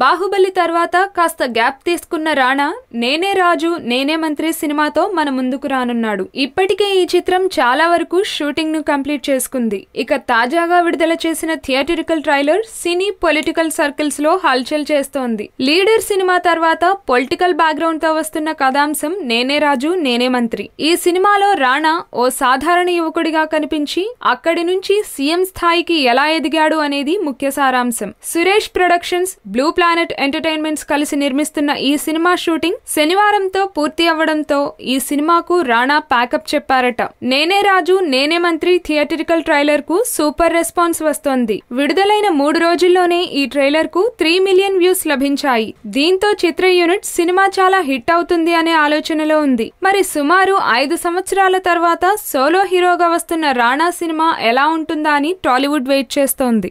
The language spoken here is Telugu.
బాహుబలి తర్వాత కాస్త గ్యాప్ తీసుకున్న రాణా నేనే రాజు నేనే మంత్రి సినిమాతో మన ముందుకు రానున్నాడు. ఇప్పటికే ఈ చిత్రం చాలా వరకు షూటింగ్ను కంప్లీట్ చేసుకుంది. ఇక తాజాగా విడుదల చేసిన థియేటరికల్ ట్రైలర్ సినీ పొలిటికల్ సర్కిల్స్లో హల్చల్ చేస్తోంది. లీడర్ సినిమా తర్వాత పొలిటికల్ బ్యాక్గ్రౌండ్తో వస్తున్న కథాంశం నేనే రాజు నేనే మంత్రి. ఈ సినిమాలో రాణా ఓ సాధారణ యువకుడిగా కనిపించి అక్కడి నుంచి సీఎం స్థాయికి ఎలా ఎదిగాడు అనేది ముఖ్య సారాంశం. Suresh productions blue planet entertainments కలిసి నిర్మిస్తున్న ఈ సినిమా షూటింగ్ శనివారంతో పూర్తి అవ్వడంతో ఈ సినిమాకు రాణా ప్యాకప్ చెప్పారట. నేనే Raju Nene Mantri theatrical ట్రైలర్కు super response వస్తోంది. విడుదలైన మూడు రోజుల్లోనే ఈ ట్రైలర్కు త్రీ మిలియన్ వ్యూస్ లభించాయి. దీంతో చిత్ర యూనిట్ సినిమా చాలా హిట్ అవుతుంది అనే ఆలోచనలో ఉంది. మరి సుమారు ఐదు సంవత్సరాల తర్వాత సోలో హీరోగా వస్తున్న రాణా సినిమా ఎలా ఉంటుందా అని టాలీవుడ్ వెయిట్ చేస్తోంది.